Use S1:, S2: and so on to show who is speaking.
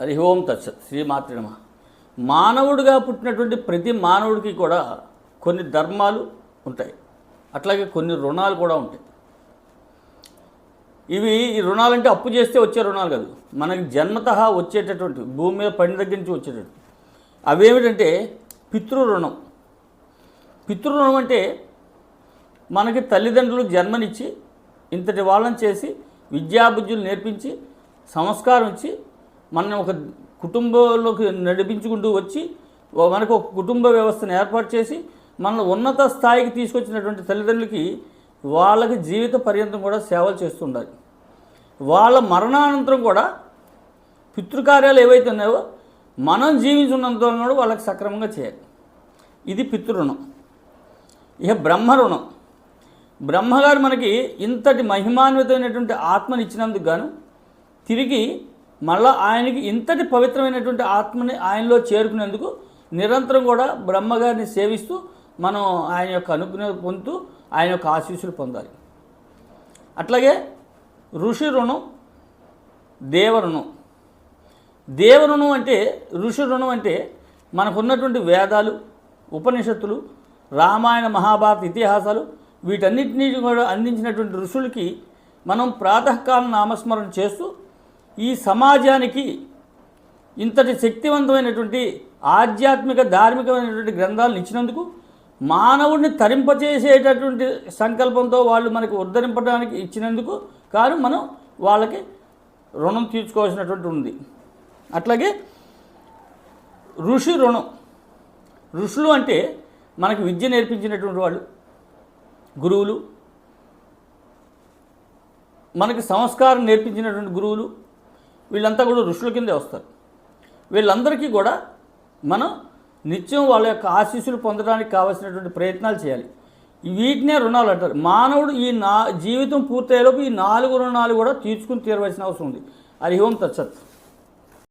S1: హరి ఓం తత్సత్ శ్రీమాత్రి మానవుడిగా పుట్టినటువంటి ప్రతి మానవుడికి కూడా కొన్ని ధర్మాలు ఉంటాయి. అట్లాగే కొన్ని రుణాలు కూడా ఉంటాయి. ఇవి ఈ రుణాలంటే అప్పు చేస్తే వచ్చే రుణాలు కాదు. మనకి జన్మత వచ్చేటటువంటి భూమి మీద పడిన దగ్గర నుంచి వచ్చేటటువంటి. అవేమిటంటే పితృ రుణం పితృ రుణం అంటే మనకి తల్లిదండ్రులు జన్మనిచ్చి ఇంతటి వాళ్ళని చేసి విద్యాబుద్ధులు నేర్పించి సంస్కారం ఇచ్చి మనం ఒక కుటుంబంలోకి నడిపించుకుంటూ వచ్చి మనకు ఒక కుటుంబ వ్యవస్థను ఏర్పాటు చేసి మన ఉన్నత స్థాయికి తీసుకొచ్చినటువంటి తల్లిదండ్రులకి వాళ్ళకి జీవిత పర్యంతం కూడా సేవలు చేస్తుండాలి వాళ్ళ మరణానంతరం కూడా పితృకార్యాలు ఏవైతే ఉన్నాయో మనం జీవించున్నంత కూడా వాళ్ళకి సక్రమంగా చేయాలి. ఇది పితృణం ఇక బ్రహ్మ రుణం బ్రహ్మగారు మనకి ఇంతటి మహిమాన్వితమైనటువంటి ఆత్మని ఇచ్చినందుకు గాను తిరిగి మళ్ళా ఆయనకి ఇంతటి పవిత్రమైనటువంటి ఆత్మని ఆయనలో చేరుకునేందుకు నిరంతరం కూడా బ్రహ్మగారిని సేవిస్తూ మనం ఆయన యొక్క అనుగ్రహం పొందుతూ ఆయన యొక్క ఆశీస్సులు పొందాలి. అట్లాగే ఋషి రుణం దేవరుణం దేవరుణం అంటే ఋషి రుణం అంటే మనకున్నటువంటి వేదాలు ఉపనిషత్తులు రామాయణ మహాభారత ఇతిహాసాలు వీటన్నిటినీ కూడా అందించినటువంటి ఋషులకి మనం ప్రాతకాల నామస్మరణ చేస్తూ ఈ సమాజానికి ఇంతటి శక్తివంతమైనటువంటి ఆధ్యాత్మిక ధార్మికమైనటువంటి గ్రంథాలను ఇచ్చినందుకు మానవుడిని తరింపచేసేటటువంటి సంకల్పంతో వాళ్ళు మనకి ఉద్ధరింపడానికి ఇచ్చినందుకు కాను మనం వాళ్ళకి రుణం తీర్చుకోవాల్సినటువంటి ఉంది. అట్లాగే ఋషి రుణం. ఋషులు అంటే మనకి విద్య నేర్పించినటువంటి వాళ్ళు గురువులు మనకి సంస్కారం నేర్పించినటువంటి గురువులు వీళ్ళంతా కూడా ఋషుల కిందే వస్తారు. వీళ్ళందరికీ కూడా మనం నిత్యం వాళ్ళ యొక్క ఆశీస్సులు పొందడానికి కావాల్సినటువంటి ప్రయత్నాలు చేయాలి. వీటినే రుణాలు అంటారు. మానవుడు ఈ నా జీవితం పూర్తయ్యేలోపు ఈ నాలుగు రుణాలు కూడా తీర్చుకుని తీరవలసిన అవసరం ఉంది. హరి ఓం తచ్చత్